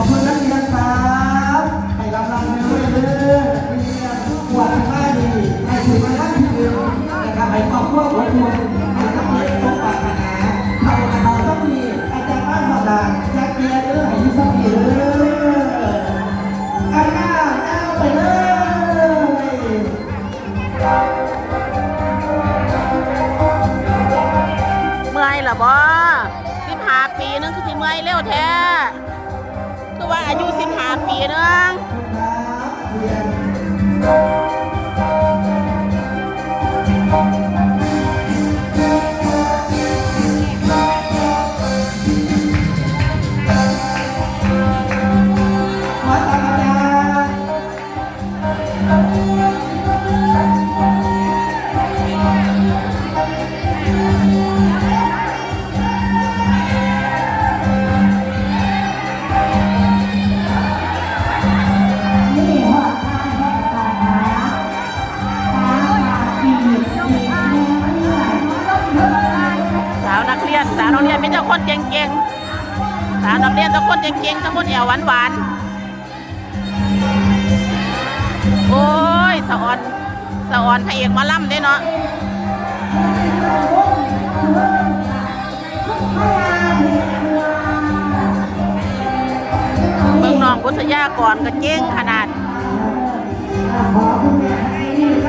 ขอบคุณนักเรียนครับให้กำลังเรื่อยๆนักเรียนขวดที่นมากดีให้ถือมาได้ทีเดียวนะครับให้คอบครัของคุณให้สำเร็จสมปรารถนาเท่ากับเราสักทีอาจารย์บ้านหอดาแจ็คเบียร์เออให้ยิ้มสักทีเด้าหน้าหน้าไปเลยเมื่อยหรอบอสิบห้าปีนึงคือสิเมื่อยเร็วแท้ ว่าอายุ15ปีเนาะขอตอบคำถาม มีแต่คนเก่งเก่งสาวนักเรียนแต่คนเก่งเก่ๆแต่คนเอวหวานหวานโอ้ยสะอ่อนสะอ่อนพระเอกมาล่ำได้เนาะเมืองนองพุษยากรก็เก่งขนาด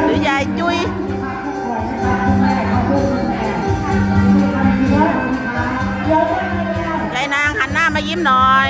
หรือยายจุ้ย ยิ้มหน่อย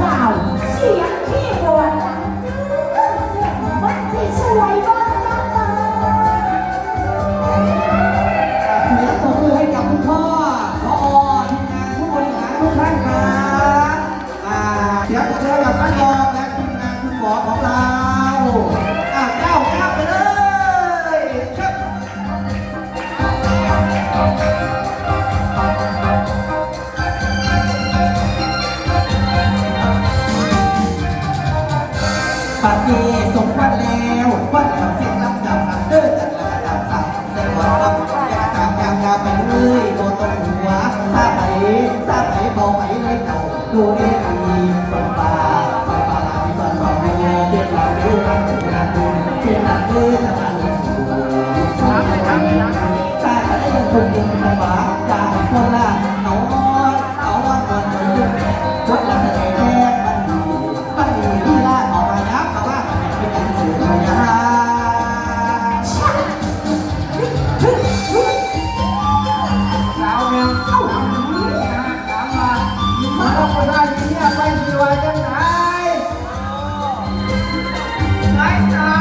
Wow. ดูนี่อันนี้สอาสองาสองสองใเด็กเราดูทำถึงงาเทียนกูทำงดูสาติได้ยังคงยัง Right